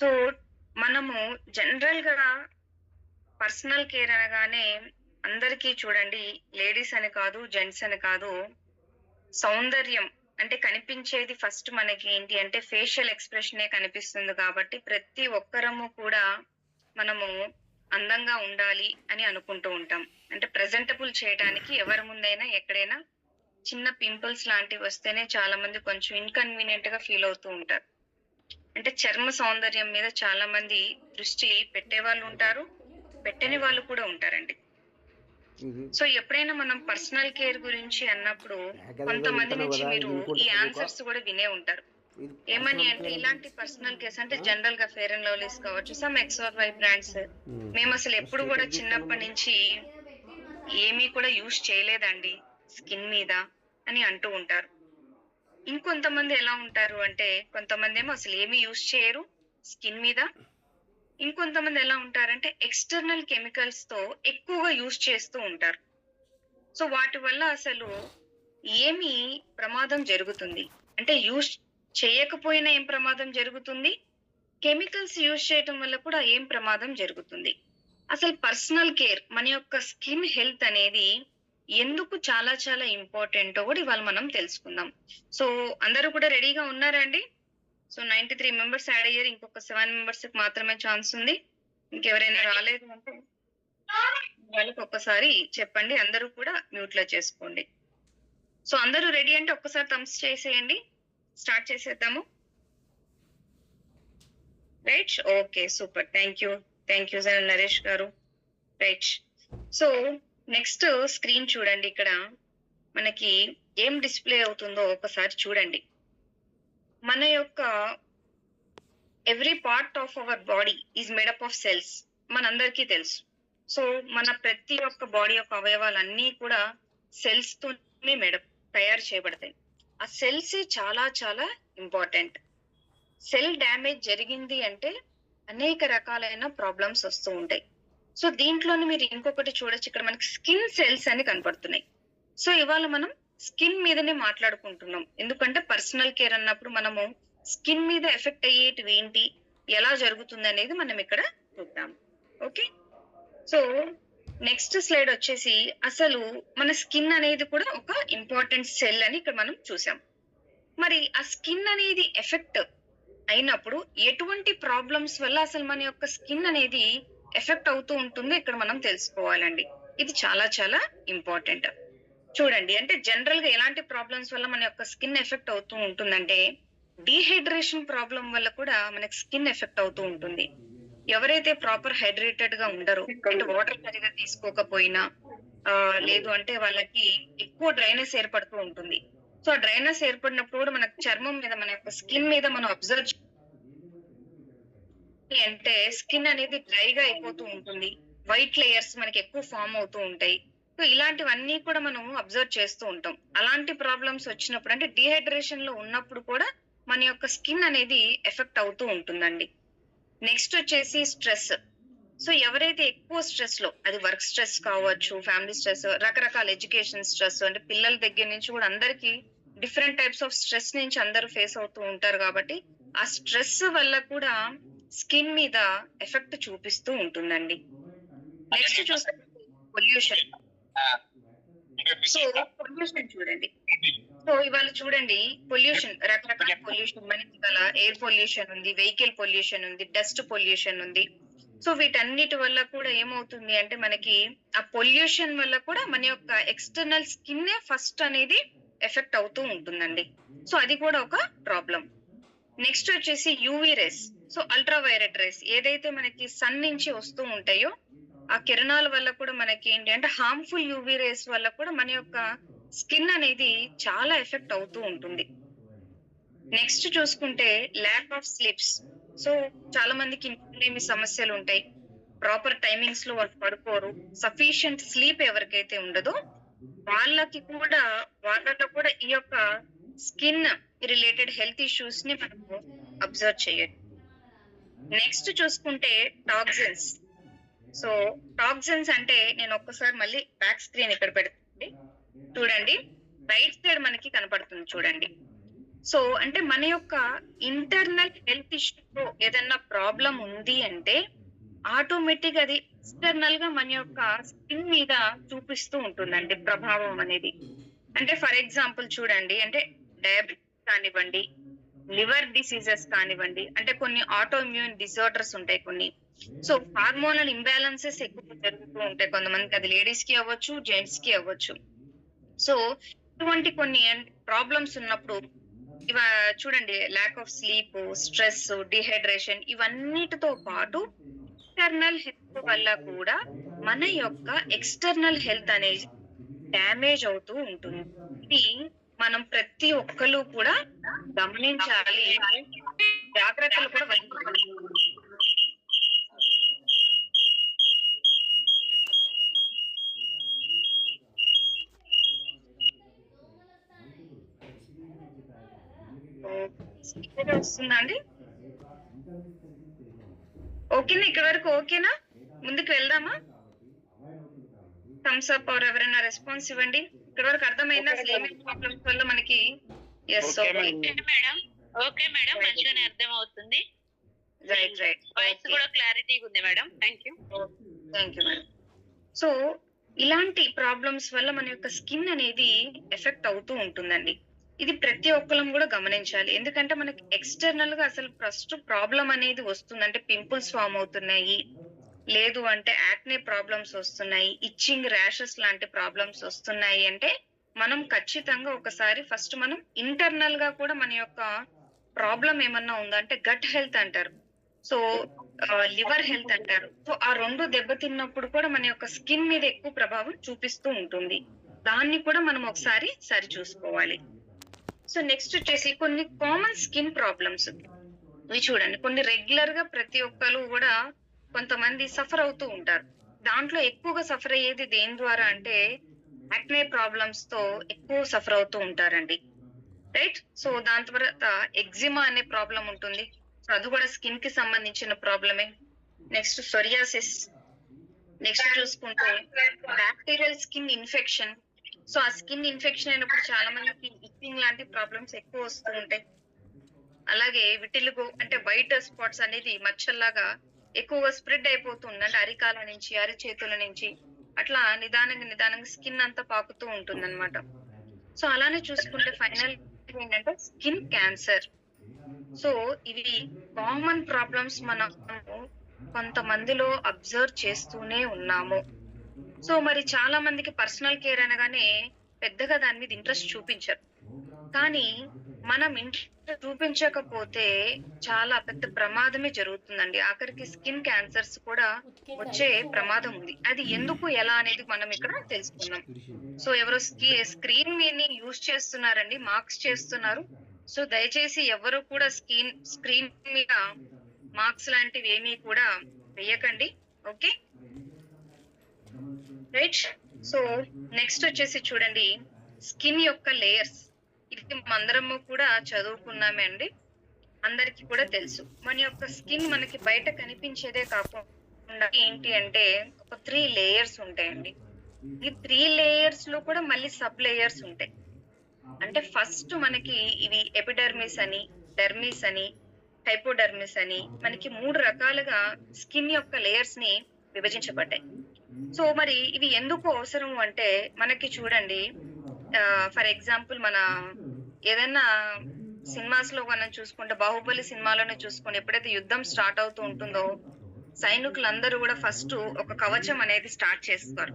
So మనము జనరల్గా personal care అనగానే అందరికీ చూడండి లేడీస్ అని కాదు జెంట్స్ అని కాదు సౌందర్యం అంటే కనిపించేది ఫస్ట్ మనకి ఏంటి అంటే ఫేషియల్ ఎక్స్ప్రెషనే కనిపిస్తుంది కాబట్టి ప్రతి ఒక్కరము కూడా మనము అందంగా ఉండాలి అని అనుకుంటూ ఉంటాం. అంటే ప్రెజెంటబుల్ చేయడానికి ఎవరి ముందైనా ఎక్కడైనా చిన్న పింపుల్స్ లాంటివి వస్తేనే చాలా మంది కొంచెం ఇన్కన్వీనియంట్గా ఫీల్ అవుతూ ఉంటారు. అంటే చర్మ సౌందర్యం మీద చాలా మంది దృష్టి పెట్టే వాళ్ళు ఉంటారు పెట్టని వాళ్ళు కూడా ఉంటారండి. సో ఎప్పుడైనా మనం పర్సనల్ కేర్ గురించి అన్నప్పుడు కొంతమంది నుంచి మీరు ఈ ఆన్సర్స్ కూడా వినే ఉంటారు. ఏమని అంటే ఇలాంటి పర్సనల్ కేర్స్ అంటే జనరల్గా ఫేర్ అండ్ లవ్లీస్ కావచ్చు some X or Y brands మేము అసలు ఎప్పుడు కూడా చిన్నప్పటి నుంచి ఏమీ కూడా యూజ్ చేయలేదండి స్కిన్ మీద అని అంటూ ఉంటారు. ఇంకొంతమంది ఎలా ఉంటారు అంటే కొంతమంది ఏమో అసలు ఏమి యూజ్ చేయరు స్కిన్ మీద. ఇంకొంతమంది ఎలా ఉంటారంటే ఎక్స్టర్నల్ కెమికల్స్తో ఎక్కువగా యూజ్ చేస్తూ ఉంటారు. సో వాటి వల్ల అసలు ఏమి ప్రమాదం జరుగుతుంది. అంటే యూజ్ చేయకపోయినా ఏం ప్రమాదం జరుగుతుంది? కెమికల్స్ యూజ్ చేయటం వల్ల కూడా ఏం ప్రమాదం జరుగుతుంది? అసలు పర్సనల్ కేర్ మన యొక్క స్కిన్ హెల్త్ అనేది ఎందుకు చాలా చాలా ఇంపార్టెంట్ కూడా ఇవాళ మనం తెలుసుకుందాం. సో అందరూ కూడా రెడీగా ఉన్నారా అండి so ninety three members add అయ్యారు. ఇంకొక సెవెన్ మెంబర్స్కి మాత్రమే ఛాన్స్ ఉంది. ఇంకెవరైనా రాలేదు అంటే వాళ్ళకి ఒక్కసారి చెప్పండి. అందరూ కూడా మ్యూట్లో చేసుకోండి. సో అందరూ రెడీ అంటే ఒక్కసారి థమ్స్ చేసేయండి. స్టార్ట్ చేసేద్దాము. Right? Okay super. Thank you. Thank you sir Naresh గారు. రైట్. సో నెక్స్ట్ స్క్రీన్ చూడండి ఇక్కడ. మనకి ఏం డిస్ప్లే అవుతుందో ఒకసారి చూడండి. మన యొక్క every part of our body is made up of cells. మనందరికీ తెలుసు. సో మన ప్రతి ఒక్క బాడీ యొక్క అవయవాలన్నీ కూడా సెల్స్ తోనే మేడప్ తయారు చేయబడతాయి. ఆ సెల్స్ చాలా చాలా ఇంపార్టెంట్. సెల్ డ్యామేజ్ జరిగింది అంటే అనేక రకాలైన ప్రాబ్లమ్స్ వస్తూ ఉంటాయి. సో దీంట్లోనే మీరు ఇంకొకటి చూడొచ్చు. ఇక్కడ మనకి స్కిన్ సెల్స్ అని కనపడుతున్నాయి. సో ఇవాళ మనం స్కిన్ మీదనే మాట్లాడుకుంటున్నాం. ఎందుకంటే పర్సనల్ కేర్ అన్నప్పుడు మనము స్కిన్ మీద ఎఫెక్ట్ అయ్యేటివి ఏంటి ఎలా జరుగుతుంది అనేది మనం ఇక్కడ చూద్దాం. ఓకే? సో నెక్స్ట్ స్లైడ్ వచ్చేసి అసలు మన స్కిన్ అనేది కూడా ఒక ఇంపార్టెంట్ సెల్ అని ఇక్కడ మనం చూసాం. మరి ఆ స్కిన్ అనేది ఎఫెక్ట్ అయినప్పుడు ఎటువంటి ప్రాబ్లమ్స్ వల్ల అసలు మన యొక్క స్కిన్ అనేది ఎఫెక్ట్ అవుతూ ఉంటుందో. ఇక్కడ మనం తెలుసుకోవాలండి. ఇది చాలా చాలా ఇంపార్టెంట్. చూడండి అంటే జనరల్గా ఎలాంటి ప్రాబ్లమ్స్ వల్ల మన యొక్క స్కిన్ ఎఫెక్ట్ అవుతూ ఉంటుందంటే డీహైడ్రేషన్ ప్రాబ్లం వల్ల కూడా మనకి స్కిన్ ఎఫెక్ట్ అవుతూ ఉంటుంది. ఎవరైతే ప్రాపర్ హైడ్రేటెడ్గా ఉండరో అంటే వాటర్ సరిగా తీసుకోకపోయినా ఆ, లేదు అంటే వాళ్ళకి ఎక్కువ డ్రైనెస్ ఏర్పడుతూ ఉంటుంది. సో ఆ డ్రైనెస్ ఏర్పడినప్పుడు కూడా మన చర్మం మీద మన యొక్క స్కిన్ మీద మనం అబ్జర్వ్ అంటే స్కిన్ అనేది డ్రైగా అయిపోతూ ఉంటుంది. వైట్ లేయర్స్ మనకి ఎక్కువ ఫామ్ అవుతూ ఉంటాయి. సో ఇలాంటివన్నీ కూడా మనం అబ్జర్వ్ చేస్తూ ఉంటాం. అలాంటి ప్రాబ్లమ్స్ వచ్చినప్పుడు అంటే డిహైడ్రేషన్లో ఉన్నప్పుడు కూడా మన యొక్క స్కిన్ అనేది ఎఫెక్ట్ అవుతూ ఉంటుందండి. నెక్స్ట్ వచ్చేసి స్ట్రెస్. సో ఎవరైతే ఎక్కువ స్ట్రెస్లో అది వర్క్ స్ట్రెస్ కావచ్చు ఫ్యామిలీ స్ట్రెస్ రకరకాల ఎడ్యుకేషన్ స్ట్రెస్ అంటే పిల్లల దగ్గర నుంచి కూడా అందరికి డిఫరెంట్ టైప్స్ ఆఫ్ స్ట్రెస్ నుంచి అందరూ ఫేస్ అవుతూ ఉంటారు కాబట్టి ఆ స్ట్రెస్ వల్ల కూడా స్కిన్ మీద ఎఫెక్ట్ చూపిస్తూ ఉంటుందండి. నెక్స్ట్ చూస్తే పొల్యూషన్. సో పొల్యూషన్ చూడండి. సో ఇవాళ చూడండి పొల్యూషన్ రకరకాల పొల్యూషన్ మనకి గల ఎయిర్ పొల్యూషన్ ఉంది వెహికల్ పొల్యూషన్ ఉంది డస్ట్ పొల్యూషన్ ఉంది. సో వీటన్నిటి వల్ల కూడా ఏమవుతుంది అంటే మనకి ఆ పొల్యూషన్ వల్ల కూడా మన యొక్క ఎక్స్టర్నల్ స్కిన్ ఫస్ట్ అనేది ఎఫెక్ట్ అవుతూ ఉంటుందండి. సో అది కూడా ఒక ప్రాబ్లం. నెక్స్ట్ వచ్చేసి UV rays. So ultraviolet rays ఏదైతే మనకి సన్ నుంచి వస్తూ ఉంటాయో ఆ కిరణాల వల్ల కూడా మనకి ఏంటి అంటే హార్మ్ఫుల్ యూవీ రేస్ వల్ల కూడా మన యొక్క స్కిన్ అనేది చాలా ఎఫెక్ట్ అవుతూ ఉంటుంది. నెక్స్ట్ చూసుకుంటే ల్యాక్ ఆఫ్ స్లీప్స్ సో చాలా మందికి ఇంకేమి సమస్యలు ఉంటాయి. ప్రాపర్ టైమింగ్స్లో వాళ్ళు పడుకోరు. సఫిషియంట్ స్లీప్ ఎవరికైతే ఉండదో వాళ్ళకి కూడా వాళ్ళలో కూడా ఈ యొక్క స్కిన్ రిలేటెడ్ హెల్త్ ఇష్యూస్ని మనము అబ్జర్వ్ చేయండి నెక్స్ట్ చూసుకుంటే టాక్సిన్స్ సో టాక్సిన్స్ అంటే నేను ఒక్కసారి మళ్ళీ బ్యాక్ స్క్రీన్ ఇక్కడ పెడుతుంది. చూడండి. రైట్ సైడ్ మనకి కనపడుతుంది చూడండి. సో అంటే మన యొక్క ఇంటర్నల్ హెల్త్ ఇష్యూలో ఏదన్నా ప్రాబ్లం ఉంది అంటే ఆటోమేటిక్ అది ఎక్స్టర్నల్గా మన యొక్క స్కిన్ మీద చూపిస్తూ ఉంటుందండి ప్రభావం అనేది. అంటే ఫర్ ఎగ్జాంపుల్ చూడండి. అంటే డయాబెటిస్ కానివ్వండి లివర్ డిసీజెస్ కానివ్వండి అంటే కొన్ని ఆటోఇమ్యూన్ డిసార్డర్స్ డిజార్డర్స్ ఉంటాయి కొన్ని. సో హార్మోనల్ ఇంబ్యాలెన్సెస్ ఎక్కువ జరుగుతూ ఉంటాయి. కొంతమందికి అది లేడీస్కి అవ్వచ్చు జెంట్స్కి అవ్వచ్చు. సో ఇటువంటి కొన్ని ప్రాబ్లమ్స్ ఉన్నప్పుడు ఇవ చూడండి lack of sleep stress dehydration ఇవన్నిటితో పాటు ఇంటర్నల్ హెల్త్ వల్ల కూడా మన యొక్క ఎక్స్టర్నల్ హెల్త్ అనేది డ్యామేజ్ అవుతూ ఉంటుంది. ఇది మనం ప్రతి ఒక్కరు కూడా గమనించాలి. జాగ్రత్తలు కూడా వహించాలి. వస్తుందండి? వస్తుందా అండి ఓకేనా? ఇక్కడ వరకు ఓకేనా? ముందుకు వెళ్దామా? థమ్స్ అప్ ఆర్ ఎవరైనా రెస్పాన్స్ ఇవ్వండి. ఇక్కడ వరకు అర్థమైందా అసలు ఏమేమి ప్రాబ్లమ్స్ వల్ల మనకి ఎస్ మేడం. Okay madam. మంచిగానే అర్థం అవుతుంది రైట్ రైట్ వాయిస్ కూడా క్లారిటీగా ఉంది madam. Thank you thank you madam so ఇలాంటి ప్రాబ్లమ్స్ వల్ల మన యొక్క స్కిన్ అనేది ఎఫెక్ట్ అవుతూ ఉంటుందండి. ఇది ప్రతి ఒక్కరం కూడా గమనించాలి. ఎందుకంటే మనకి ఎక్స్టర్నల్గా అసలు ఫస్ట్ ప్రాబ్లం అనేది వస్తుంది అంటే పింపుల్స్ ఫామ్ అవుతున్నాయి. లేదు అంటే యాక్నే ప్రాబ్లమ్స్ వస్తున్నాయి ఇచ్చింగ్ ర్యాషెస్ లాంటి ప్రాబ్లమ్స్ వస్తున్నాయి అంటే మనం ఖచ్చితంగా ఒకసారి ఫస్ట్ మనం ఇంటర్నల్గా కూడా మన యొక్క ప్రాబ్లం ఏమన్నా ఉందా అంటే గట్ హెల్త్ అంటారు. సో లివర్ హెల్త్ అంటారు. సో ఆ రెండు దెబ్బతిన్నప్పుడు కూడా మన యొక్క స్కిన్ మీద ఎక్కువ ప్రభావం చూపిస్తూ ఉంటుంది. దాన్ని కూడా మనం ఒకసారి సరి చూసుకోవాలి. సో నెక్స్ట్ వచ్చేసి కొన్ని కామన్ స్కిన్ ప్రాబ్లమ్స్ ఇవి చూడండి. కొన్ని రెగ్యులర్గా ప్రతి ఒక్కరు కూడా కొంతమంది సఫర్ అవుతూ ఉంటారు. దాంట్లో ఎక్కువగా సఫర్ అయ్యేది దేని ద్వారా అంటే యాక్నే ప్రాబ్లమ్స్తో ఎక్కువ సఫర్ అవుతూ ఉంటారండి. రైట్ సో దాని తర్వాత ఎగ్జిమా అనే ప్రాబ్లం ఉంటుంది. సో అది కూడా స్కిన్కి సంబంధించిన ప్రాబ్లమే నెక్స్ట్ సొరియాసిస్ నెక్స్ట్ చూసుకుంటే బ్యాక్టీరియల్ స్కిన్ ఇన్ఫెక్షన్ సో ఆ స్కిన్ ఇన్ఫెక్షన్ అయినప్పుడు చాలా మందికి ఇచ్చింగ్ లాంటి ప్రాబ్లమ్స్ ఎక్కువ వస్తూ ఉంటాయి. అలాగే విటిలుగు అంటే వైట్ స్పాట్స్ అనేది మచ్చల్లాగా ఎక్కువగా స్ప్రెడ్ అయిపోతుందండి అరికాల నుంచి అరిచేతుల నుంచి. అట్లా నిదానంగా నిదానంగా స్కిన్ అంతా పాకుతూ ఉంటుంది సో అలానే చూసుకుంటే ఫైనల్ ఏంటంటే స్కిన్ క్యాన్సర్ సో ఇవి కామన్ ప్రాబ్లమ్స్ మనం కొంతమందిలో అబ్జర్వ్ చేస్తూనే ఉన్నాము. సో మరి చాలా మందికి పర్సనల్ కేర్ అనగానే పెద్దగా దాని మీద ఇంట్రెస్ట్ చూపించరు. కానీ మనం ఇంట్రెస్ట్ చూపించకపోతే చాలా పెద్ద ప్రమాదమే జరుగుతుందండి. ఆఖరికి స్కిన్ క్యాన్సర్స్ కూడా వచ్చే ప్రమాదం ఉంది. అది ఎందుకు ఎలా అనేది మనం ఇక్కడ తెలుసుకుందాం. సో ఎవరు స్క్రీన్ మీని యూజ్ చేస్తున్నారండి మార్క్స్ చేస్తున్నారు. సో దయచేసి ఎవరు కూడా స్క్రీన్ స్క్రీన్ మీద మార్క్స్ లాంటివి ఏమీ కూడా వేయకండి. ఓకే? రైట్? సో నెక్స్ట్ వచ్చేసి చూడండి. స్కిన్ యొక్క లేయర్స్. ఇది అందరము కూడా చదువుకున్నామే అండి. అందరికి కూడా తెలుసు. మన యొక్క స్కిన్ మనకి బయట కనిపించేదే కాకుండా ఏంటి అంటే ఒక త్రీ లేయర్స్ ఉంటాయండి. ఈ త్రీ లేయర్స్లో కూడా మళ్ళీ సబ్ లేయర్స్ ఉంటాయి. అంటే ఫస్ట్ మనకి ఇవి ఎపిడర్మిస్ అని డెర్మిస్ అని హైపోడర్మిస్ అని మనకి మూడు రకాలుగా స్కిన్ యొక్క లేయర్స్ని విభజించబడ్డాయి. సో మరి ఇవి ఎందుకు అవసరం అంటే మనకి చూడండి ఫర్ ఎగ్జాంపుల్ మన ఏదైనా సినిమాస్లో మనం చూసుకుంటే బాహుబలి సినిమాలోనే చూసుకుంటే ఎప్పుడైతే యుద్ధం స్టార్ట్ అవుతూ ఉంటుందో సైనికులందరూ కూడా ఫస్ట్ ఒక కవచం అనేది స్టార్ట్ చేస్తారు.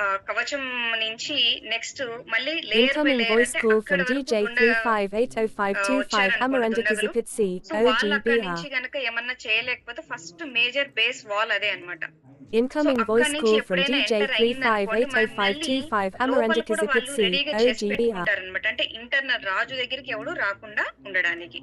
ఆ కవచం నుంచి నెక్స్ట్ మళ్ళీ layer Incoming voice call from DJ 3580525 Amaranda Kizipit C, so వాళ్ళు అక్కడి OGBR. నుంచి గనక ఏమన్నా చేయలేకపోతే ఫస్ట్ మేజర్ బేస్ వాల్ అదే అన్నమాట. Incoming voice call from DJ enter అయిందనుకోండి, మళ్ళీ 3580525 లోపల Amaranda కూడా Kizipit వాళ్ళు C, రెడీగా చేసి OGBR. అంటే ఇంటర్నల్ రాజు దగ్గరికి ఎవడు రాకుండా ఉండడానికి.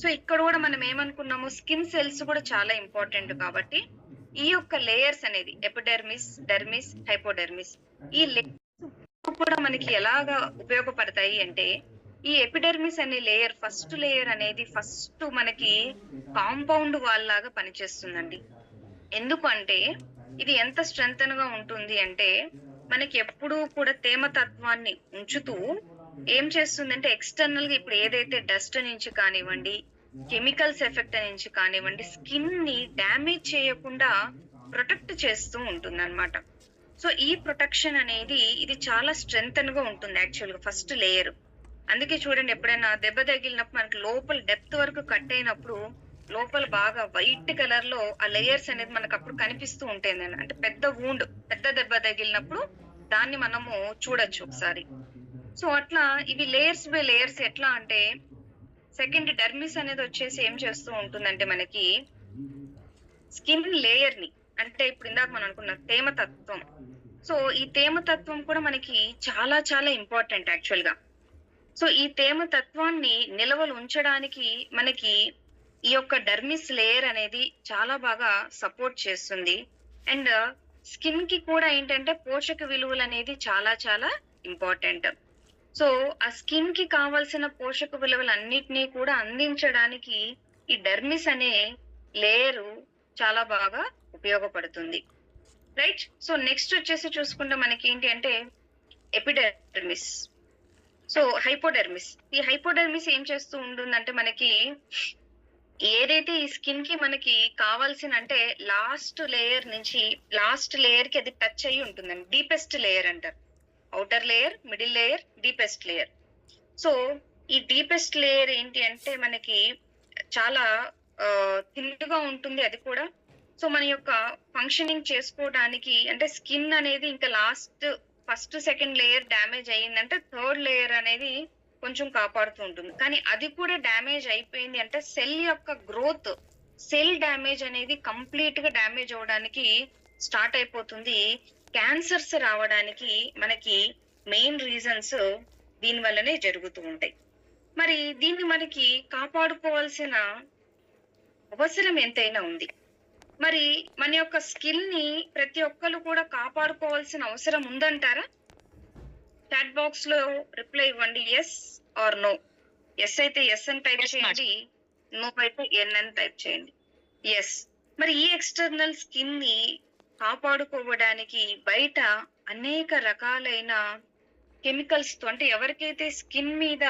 సో ఇక్కడ కూడా మనం ఏమనుకున్నాము? స్కిన్ సెల్స్ కూడా చాలా ఇంపార్టెంట్ కాబట్టి ఈ యొక్క లేయర్స్ అనేది ఎపిడెర్మిస్ డెర్మిస్ హైపోడెర్మిస్ ఈ లేయర్స్ కూడా మనకి ఎలాగా ఉపయోగపడతాయి అంటే ఈ ఎపిడెర్మిస్ అనే లేయర్ ఫస్ట్ లేయర్ అనేది ఫస్ట్ మనకి కాంపౌండ్ వాల్ లాగా పనిచేస్తుందండి. ఎందుకు అంటే ఇది ఎంత స్ట్రెంగ్గా ఉంటుంది అంటే మనకి ఎప్పుడూ కూడా తేమ తత్వాన్ని ఉంచుతూ ఏం చేస్తుందంటే ఎక్స్టర్నల్గా ఇప్పుడు ఏదైతే డస్ట్ నుంచి కానివ్వండి కెమికల్స్ ఎఫెక్ట్ నుంచి కానివ్వండి స్కిన్ని డ్యామేజ్ చేయకుండా ప్రొటెక్ట్ చేస్తూ ఉంటుంది అనమాట సో ఈ ప్రొటెక్షన్ అనేది ఇది చాలా స్ట్రెంగ్గా ఉంటుంది యాక్చువల్గా ఫస్ట్ లేయర్ అందుకే చూడండి ఎప్పుడైనా దెబ్బ తగిలినప్పుడు మనకి లోపల డెప్త్ వరకు కట్ అయినప్పుడు లోపల బాగా వైట్ కలర్లో ఆ లేయర్స్ అనేది మనకు అప్పుడు కనిపిస్తూ ఉంటుంది అంటే పెద్ద వూండ్ పెద్ద దెబ్బ తగిలినప్పుడు దాన్ని మనము చూడొచ్చు ఒకసారి. సో అట్లా ఇవి లేయర్స్ బై లేయర్స్ ఎట్లా అంటే సెకండ్ డర్మిస్ అనేది వచ్చేసి ఏం చేస్తూ ఉంటుందంటే మనకి స్కిన్ లేయర్ని అంటే ఇప్పుడు ఇందాక మనం అనుకున్న తేమతత్వం సో ఈ తేమతత్వం కూడా మనకి చాలా చాలా ఇంపార్టెంట్ యాక్చువల్గా. సో ఈ తేమ తత్వాన్ని నిలవలు ఉంచడానికి మనకి ఈ యొక్క డర్మిస్ లేయర్ అనేది చాలా బాగా సపోర్ట్ చేస్తుంది. అండ్ స్కిన్ uh, కి కూడా ఏంటంటే పోషక విలువలు అనేది చాలా చాలా ఇంపార్టెంట్ సో ఆ స్కిన్కి కావాల్సిన పోషక విలువలు అన్నిటినీ కూడా అందించడానికి ఈ డర్మిస్ అనే లేయరు చాలా బాగా ఉపయోగపడుతుంది. రైట్ సో నెక్స్ట్ వచ్చేసి చూసుకుంటే మనకి ఏంటి అంటే ఎపిడర్మిస్ సో హైపోడెర్మిస్ ఈ హైపోడర్మిస్ ఏం చేస్తూ ఉంటుందంటే మనకి ఏదైతే ఈ స్కిన్కి మనకి కావాల్సిన అంటే లాస్ట్ లేయర్ నుంచి లాస్ట్ లేయర్కి అది టచ్ అయ్యి ఉంటుందండి. డీపెస్ట్ లేయర్ అంటారు. Outer layer middle layer deepest layer. So ఈ డీపెస్ట్ లేయర్ ఏంటి అంటే మనకి చాలా థిన్గా ఉంటుంది అది కూడా. సో మన యొక్క ఫంక్షనింగ్ చేసుకోవడానికి అంటే స్కిన్ అనేది ఇంకా last first second layer damage అయ్యిందంటే third layer అనేది కొంచెం కాపాడుతూ ఉంటుంది. కానీ అది కూడా డ్యామేజ్ అయిపోయింది అంటే సెల్ యొక్క గ్రోత్ సెల్ డ్యామేజ్ అనేది కంప్లీట్గా డ్యామేజ్ అవడానికి స్టార్ట్ అయిపోతుంది. క్యాన్సర్స్ రావడానికి మనకి మెయిన్ రీజన్స్ దీని వల్లనే జరుగుతూ ఉంటాయి. మరి దీన్ని మనకి కాపాడుకోవాల్సిన అవసరం ఎంతైనా ఉంది. మరి మన యొక్క స్కిల్ని ప్రతి ఒక్కరు కూడా కాపాడుకోవాల్సిన అవసరం ఉందంటారా? చాట్ బాక్స్లో రిప్లై ఇవ్వండి ఎస్ ఆర్ నో ఎస్ అయితే ఎస్ అని టైప్. చేయండి నో అయితే ఎన్ అని టైప్ చేయండి. ఎస్ మరి ఈ ఎక్స్టర్నల్ స్కిన్ని కాపాడుకోవడానికి బయట అనేక రకాలైన కెమికల్స్తో అంటే ఎవరికైతే స్కిన్ మీద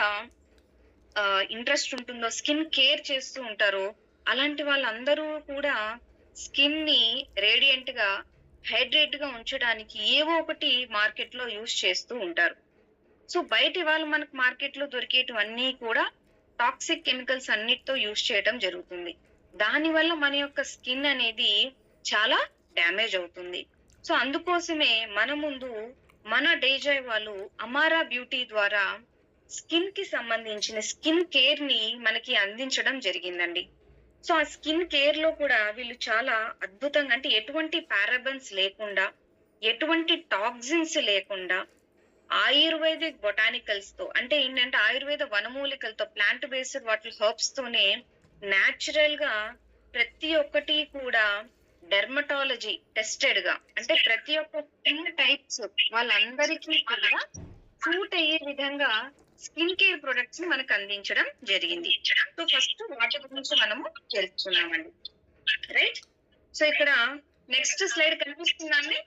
ఇంట్రెస్ట్ ఉంటుందో స్కిన్ కేర్ చేస్తూ ఉంటారో అలాంటి వాళ్ళందరూ కూడా స్కిన్ని రేడియంట్గా హైడ్రేట్గా ఉంచడానికి ఏవో ఒకటి మార్కెట్లో యూస్ చేస్తూ ఉంటారు. సో బయట వాళ్ళు మనకు మార్కెట్లో దొరికేటివన్నీ కూడా టాక్సిక్ కెమికల్స్ అన్నిటితో యూస్ చేయడం జరుగుతుంది. దాని వల్ల మన యొక్క స్కిన్ అనేది చాలా డ్యామేజ్ అవుతుంది. సో అందుకోసమే మన ముందు మన డేజాయ్ వాళ్ళు అమారా బ్యూటీ ద్వారా స్కిన్కి సంబంధించిన స్కిన్ కేర్ని మనకి అందించడం జరిగిందండి. సో ఆ స్కిన్ కేర్లో కూడా వీళ్ళు చాలా అద్భుతంగా అంటే ఎటువంటి పారాబన్స్ లేకుండా ఎటువంటి టాక్సిన్స్ లేకుండా ఆయుర్వేదిక్ బొటానికల్స్తో అంటే ఏంటంటే ఆయుర్వేద వనమూలికలతో ప్లాంట్ బేస్డ్ వాటి హర్బ్స్ తోనే న్యాచురల్గా ప్రతి ఒక్కటి కూడా డెర్మటాలజీ టెస్టెడ్గా అంటే ప్రతి ఒక్క స్కిన్ టైప్స్ వాళ్ళందరికీ కూడా సూట్ అయ్యే విధంగా స్కిన్ కేర్ ప్రొడక్ట్స్ని మనకు అందించడం జరిగింది. సో ఫస్ట్ వాటి గురించి మనము తెలుసుకున్నామండి. రైట్? సో ఇక్కడ నెక్స్ట్ స్లైడ్ కనిపిస్తుందండి